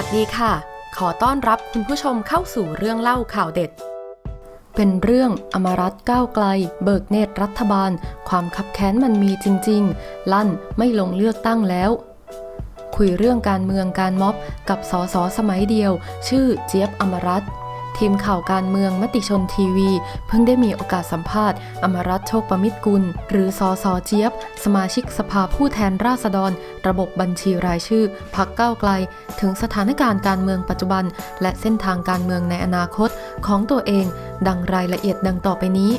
วัสดีค่ะ ขอต้อนรับคุณผู้ชมเข้าสู่เรื่องเล่าข่าวเด็ด เป็นเรื่องอมรัตก้าวไกล เบิกเนตรรัฐบาล ความขับแค้นมันมีจริง ๆ ลั่นไม่ลงเลือกตั้งแล้ว คุยเรื่องการเมืองการม็อบกับสสสมัยเดียว ชื่อเจี๊ยบอมรัตน์ ทีมข่าวการเมืองมติชนทีวี เพิ่งได้มีโอกาสสัมภาษณ์ อมรัตโชคประมิตรกุล หรือสสเจี๊ยบ สมาชิกสภาผู้แทนราษฎร ระบบบัญชีรายชื่อพักก้าวไกล ถึงสถานการณ์การเมืองปัจจุบัน และเส้นทางการเมืองในอนาคตของตัวเอง ดังรายละเอียดดังต่อไปนี้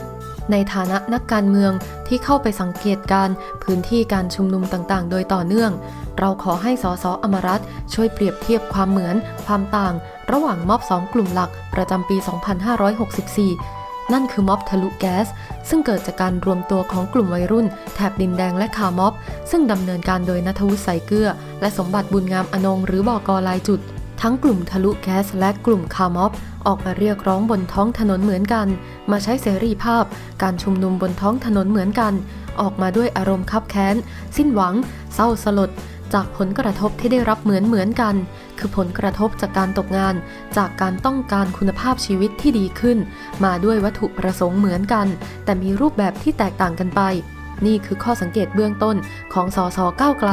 ในฐานะนักการเมืองที่เข้าไปสังเกตการพื้นที่การชุมนุมต่างๆ โดยต่อเนื่อง เราขอให้สสอมรัตน์ช่วยเปรียบเทียบความเหมือนความต่าง ระหว่างม็อบสองกลุ่มหลักประจำปี 2564นั่นคือม็อบทะลุแก๊ส ซึ่งเกิดจากการรวมตัวของกลุ่มวัยรุ่น แถบดินแดงและคาม็อบ ซึ่งดำเนินการโดยนัทวุฒิใสเกลือ และสมบัติบุญงามอนงหรือบอกลายจุด ทั้งกลุ่มทะลุแก๊สและกลุ่มคาร์มอบออกมาเรียกร้องบนท้องถนนเหมือนกัน มาใช้เสรีภาพ การชุมนุมบนท้องถนนเหมือนกัน ออกมาด้วยอารมณ์คับแค้น สิ้นหวัง เศร้าสลด จากผลกระทบที่ได้รับเหมือนเหมือนกัน คือผลกระทบจากการตกงาน จากการต้องการคุณภาพชีวิตที่ดีขึ้น มาด้วยวัตถุประสงค์เหมือนกัน แต่มีรูปแบบที่แตกต่างกันไป นี่คือข้อสังเกตเบื้องต้นของสสก้าวไกล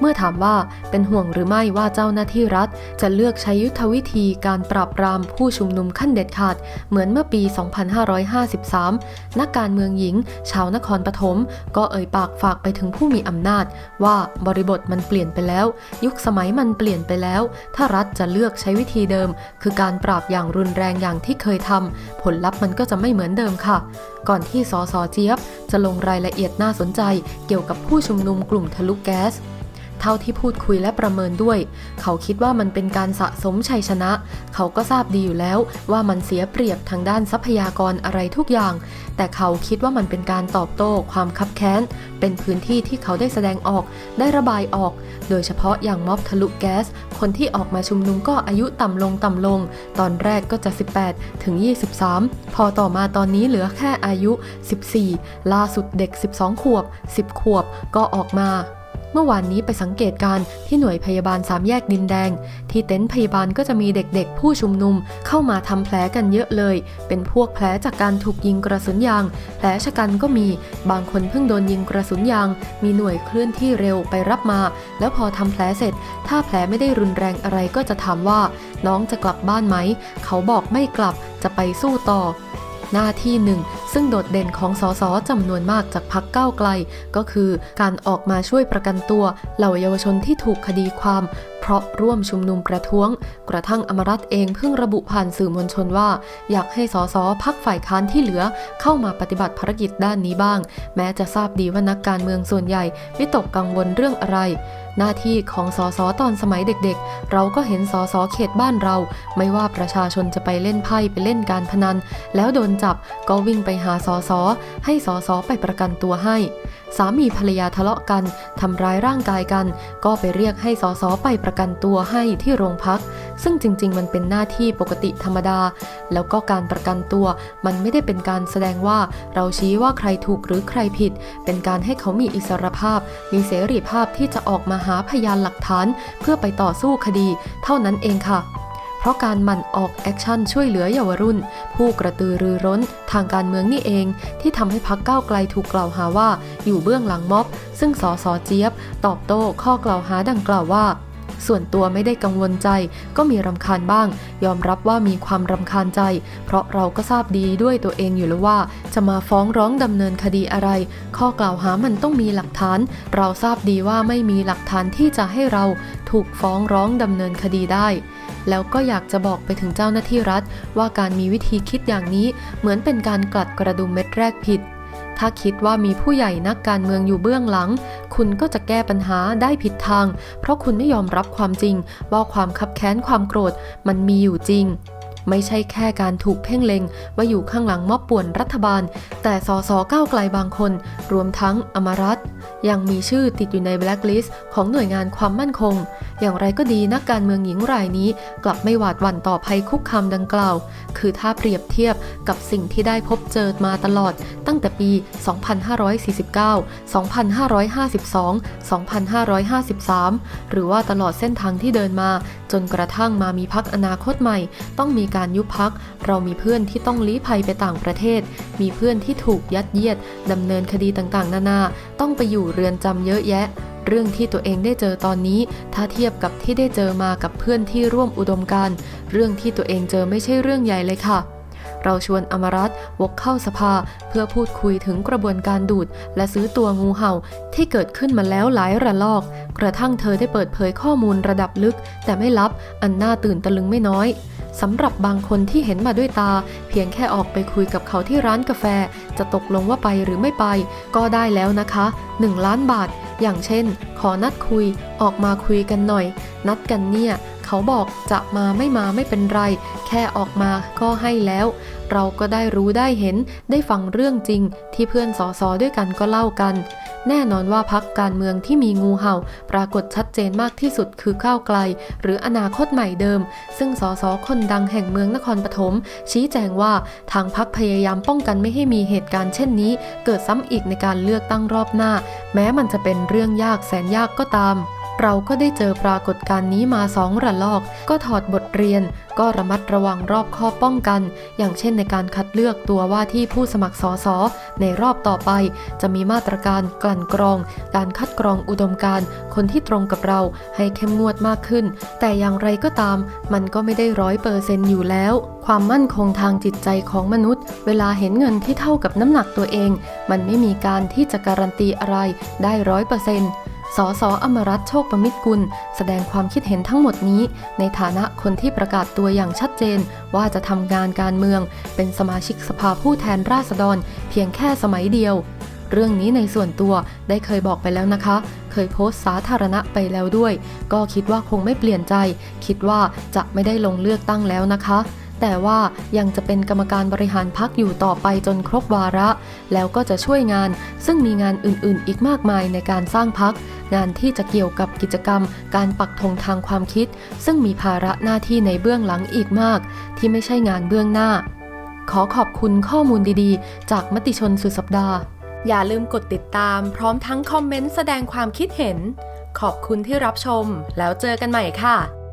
เมื่อถามว่าเป็นห่วงหรือไม่ว่าเจ้าหน้าที่รัฐ จะเลือกใช้ยุทธวิธีการปราบปรามผู้ชุมนุมขั้นเด็ดขาด เหมือนเมื่อปี 2553 นักการเมืองหญิง ชาวนครปฐมก็เอ่ยปากฝากไปถึงผู้มีอำนาจ ว่าบริบทมันเปลี่ยนไปแล้ว ยุคสมัยมันเปลี่ยนไปแล้ว ถ้ารัฐจะเลือกใช้วิธีเดิม คือการปราบอย่างรุนแรงอย่างที่เคยทำผลลัพธ์มันก็จะไม่เหมือนเดิมค่ะก่อนที่สสเจี๊ยบ จะลงรายละเอียดน่าสนใจเกี่ยวกับผู้ชุมนุมกลุ่มทะลุแก๊ส เท่าที่พูดคุยและประเมินด้วย เขาคิดว่ามันเป็นการสะสมชัยชนะ เขาก็ทราบดีอยู่แล้วว่ามันเสียเปรียบทางด้านทรัพยากรอะไรทุกอย่าง แต่เขาคิดว่ามันเป็นการตอบโต้ความคับแค้น เป็นพื้นที่ที่เขาได้แสดงออก ได้ระบายออก โดยเฉพาะอย่างม็อบทะลุแก๊ส คนที่ออกมาชุมนุมก็อายุต่ำลงต่ำลง ตอนแรกก็จะ 18 ถึง 23 พอต่อมาตอนนี้เหลือแค่อายุ 14 ล่าสุดเด็ก 12 ขวบ 10 ขวบก็ออกมา เมื่อวานนี้ไปสังเกตการณ์ที่หน่วยพยาบาลสามแยกดินแดง ที่เต็นท์พยาบาลก็จะมีเด็กๆ ผู้ชุมนุมเข้ามาทำแผลกันเยอะเลย เป็นพวกแผลจากการถูกยิงกระสุนยาง แผลชะกันก็มี บางคนเพิ่งโดนยิงกระสุนยาง มีหน่วยเคลื่อนที่เร็วไปรับมา แล้วพอทำแผลเสร็จ ถ้าแผลไม่ได้รุนแรงอะไรก็จะถามว่า น้องจะกลับบ้านไหม เขาบอกไม่กลับจะไปสู้ต่อหน้าที่หนึ่งซึ่งโดดเด่นของสสจำนวนมากจากพักก้าวไกล ก็คือการออกมาช่วยประกันตัวเหล่าเยาวชนที่ถูกคดีความ เพราะร่วมชุมนุมประท้วง กระทั่งอมรัตเองเพิ่งระบุผ่านสื่อมวลชนว่า อยากให้สสพักฝ่ายค้านที่เหลือเข้ามาปฏิบัติภารกิจด้านนี้บ้าง แม้จะทราบดีว่านักการเมืองส่วนใหญ่วิตกกังวลเรื่องอะไรหน้าที่ของสสตอนสมัยเด็กๆ เราก็เห็นสสเขตบ้านเรา ไม่ว่าประชาชนจะไปเล่นไพ่ไปเล่นการพนัน แล้วโดนจับก็วิ่งไปหหาสสให้สสไปประกันตัวให้ สามีภรรยาทะเลาะกันทำร้ายร่างกายกัน ก็ไปเรียกให้สสไปประกันตัวให้ที่โรงพัก ซึ่งจริง ๆ มันเป็นหน้าที่ปกติธรรมดา แล้วก็การประกันตัว มันไม่ได้เป็นการแสดงว่าเราชี้ว่าใครถูกหรือใครผิด เป็นการให้เขามีอิสรภาพ มีเสรีภาพที่จะออกมาหาพยานหลักฐาน เพื่อไปต่อสู้คดี เท่านั้นเองค่ะ เพราะการหมั่นออกแอคชั่นช่วยเหลือเยาวรุ่น ผู้กระตือรือร้นทางการเมืองนี่เอง ที่ทำให้พักก้าวไกลถูกกล่าวหาว่า อยู่เบื้องหลังม็อบ ซึ่งสสเจี๊ยบ ตอบโต้ข้อกล่าวหาดังกล่าวว่าส่วนตัวไม่ได้กังวลใจ ก็มีรำคาญบ้าง ยอมรับว่ามีความรำคาญใจ เพราะเราก็ทราบดีด้วยตัวเองอยู่แล้วว่า จะมาฟ้องร้องดำเนินคดีอะไร ข้อกล่าวหามันต้องมีหลักฐาน เราทราบดีว่าไม่มีหลักฐานที่จะให้เราถูกฟ้องร้องดำเนินคดีได้ แล้วก็อยากจะบอกไปถึงเจ้าหน้าที่รัฐ ว่าการมีวิธีคิดอย่างนี้เหมือนเป็นการกลัดกระดุมเม็ดแรกผิด ถ้าคิดว่ามีผู้ใหญ่นักการเมืองอยู่เบื้องหลัง คุณก็จะแก้ปัญหาได้ผิดทาง เพราะคุณไม่ยอมรับความจริง ว่าความคับแค้นความโกรธมันมีอยู่จริง ไม่ใช่แค่การถูกเพ่งเล็งว่าอยู่ข้างหลังม็อบป่วนรัฐบาล แต่สสก้าวไกลบางคน รวมทั้งอมรัตยังมีชื่อติดอยู่ในแบล็คลิสต์ของหน่วยงานความมั่นคง อย่างไรก็ดีนักการเมืองหญิงรายนี้ กลับไม่หวาดหวั่นต่อภัยคุกคามดังกล่าว คือถ้าเปรียบเทียบกับสิ่งที่ได้พบเจอมาตลอด ตั้งแต่ปี 2549 2552 2553 หรือว่าตลอดเส้นทางที่เดินมา จนกระทั่งมามีพักอนาคตใหม่ ต้องมีการยุบพัก เรามีเพื่อนที่ต้องลี้ภัยไปต่างประเทศ มีเพื่อนที่ถูกยัดเยียดดำเนินคดีต่างๆ นานา ต้องไปอยู่เรือนจำเยอะแยะ เรื่องที่ตัวเองได้เจอตอนนี้ ถ้าเทียบกับที่ได้เจอมากับเพื่อนที่ร่วมอุดมการเรื่องที่ตัวเองเจอไม่ใช่เรื่องใหญ่เลยค่ะเราชวนอมรัตน์วกเข้าสภาเพื่อพูดคุยถึงกระบวนการดูด และซื้อตัวงูเห่าที่เกิดขึ้นมาแล้วหลายระลอก กระทั่งเธอได้เปิดเผยข้อมูลระดับลึก แต่ไม่ลับอันน่าตื่นตะลึงไม่น้อย สำหรับบางคนที่เห็นมาด้วยตา เพียงแค่ออกไปคุยกับเขาที่ร้านกาแฟ จะตกลงว่าไปหรือไม่ไป ก็ได้แล้วนะคะ 1 ล้านบาท อย่างเช่น ขอนัดคุย ออกมาคุยกันหน่อย นัดกันเนี่ย เขาบอกจะมาไม่มาไม่เป็นไร แค่ออกมาก็ให้แล้ว เราก็ได้รู้ได้เห็น ได้ฟังเรื่องจริง ที่เพื่อนสอสอด้วยกันก็เล่ากัน แน่นอนว่าพักการเมืองที่มีงูเห่า ปรากฏชัดเจนมากที่สุดคือก้าวไกล หรืออนาคตใหม่เดิม ซึ่งสสคนดังแห่งเมืองนครปฐมชี้แจงว่าทางพักพยายามป้องกันไม่ให้มีเหตุการณ์เช่นนี้ เกิดซ้ำอีกในการเลือกตั้งรอบหน้า แม้มันจะเป็นเรื่องยากแสนยากก็ตาม เราก็ได้เจอปรากฏการณ์นี้มาสองระลอก ก็ถอดบทเรียน ก็ระมัดระวังรอบข้อป้องกัน อย่างเช่นในการคัดเลือกตัวว่าที่ผู้สมัครสสในรอบต่อไป จะมีมาตรการกลั่นกรอง การคัดกรองอุดมการณ์คนที่ตรงกับเราให้เข้มงวดมากขึ้น แต่อย่างไรก็ตาม มันก็ไม่ได้ร้อยเปอร์เซนต์อยู่แล้ว ความมั่นคงทางจิตใจของมนุษย์ เวลาเห็นเงินที่เท่ากับน้ำหนักตัวเอง มันไม่มีการที่จะการันตีอะไรได้ร้อยเปอร์เซนต์ สสอมรัตโชคประมิตรกุล แสดงความคิดเห็นทั้งหมดนี้ ในฐานะคนที่ประกาศตัวอย่างชัดเจน ว่าจะทำงานการเมือง เป็นสมาชิกสภาผู้แทนราษฎร เพียงแค่สมัยเดียว เรื่องนี้ในส่วนตัวได้เคยบอกไปแล้วนะคะ เคยโพสต์สาธารณะไปแล้วด้วย ก็คิดว่าคงไม่เปลี่ยนใจ คิดว่าจะไม่ได้ลงเลือกตั้งแล้วนะคะ แต่ว่ายังจะเป็นกรรมการบริหารพักอยู่ต่อไปจนครบวาระ แล้วก็จะช่วยงาน ซึ่งมีงานอื่นๆ อีกมากมายในการสร้างพัก งานที่จะเกี่ยวกับกิจกรรม การปักธงทางความคิด ซึ่งมีภาระหน้าที่ในเบื้องหลังอีกมาก ที่ไม่ใช่งานเบื้องหน้า ขอขอบคุณข้อมูลดีๆ จากมติชนสุดสัปดาห์ อย่าลืมกดติดตาม พร้อมทั้งคอมเมนต์แสดงความคิดเห็น ขอบคุณที่รับชม แล้วเจอกันใหม่ค่ะ